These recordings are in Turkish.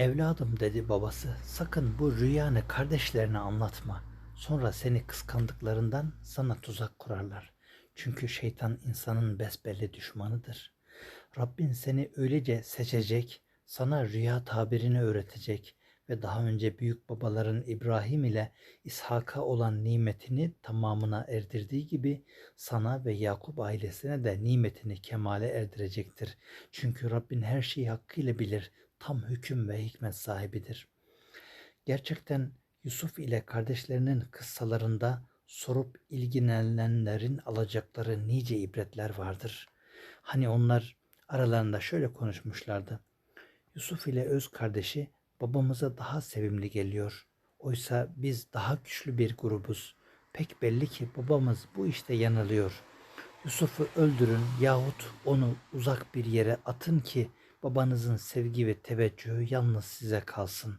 Evladım dedi babası, sakın bu rüyanı kardeşlerine anlatma. Sonra seni kıskandıklarından sana tuzak kurarlar. Çünkü şeytan insanın besbelli düşmanıdır. Rabbin seni öylece seçecek, sana rüya tabirini öğretecek ve daha önce büyük babaların İbrahim ile İshak'a olan nimetini tamamına erdirdiği gibi sana ve Yakup ailesine de nimetini kemale erdirecektir. Çünkü Rabbin her şeyi hakkıyla bilir, tam hüküm ve hikmet sahibidir. Gerçekten Yusuf ile kardeşlerinin kıssalarında sorup ilgilenenlerin alacakları nice ibretler vardır. Hani onlar aralarında şöyle konuşmuşlardı. Yusuf ile öz kardeşi babamıza daha sevimli geliyor. Oysa biz daha güçlü bir grubuz. Pek belli ki babamız bu işte yanılıyor. Yusuf'u öldürün yahut onu uzak bir yere atın ki babanızın sevgi ve teveccühü yalnız size kalsın.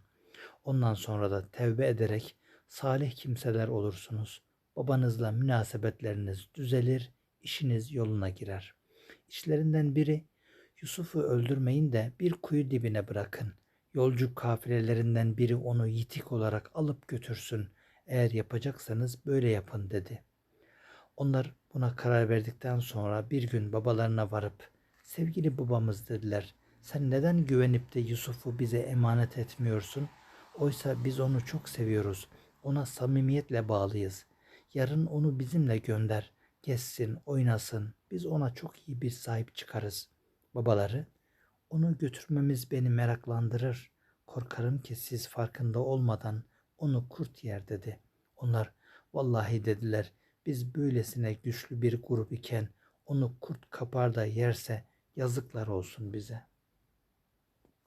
Ondan sonra da tevbe ederek salih kimseler olursunuz. Babanızla münasebetleriniz düzelir, işiniz yoluna girer. İçlerinden biri Yusuf'u öldürmeyin de bir kuyu dibine bırakın. Yolcu kafilelerinden biri onu yitik olarak alıp götürsün. Eğer yapacaksanız böyle yapın dedi. Onlar buna karar verdikten sonra bir gün babalarına varıp sevgili babamız dediler. Sen neden güvenip de Yusuf'u bize emanet etmiyorsun? Oysa biz onu çok seviyoruz. Ona samimiyetle bağlıyız. Yarın onu bizimle gönder. Gezsin, oynasın. Biz ona çok iyi bir sahip çıkarız. Babaları, onu götürmemiz beni meraklandırır. Korkarım ki siz farkında olmadan onu kurt yer dedi. Onlar vallahi dediler biz böylesine güçlü bir grup iken onu kurt kapar da yerse yazıklar olsun bize.''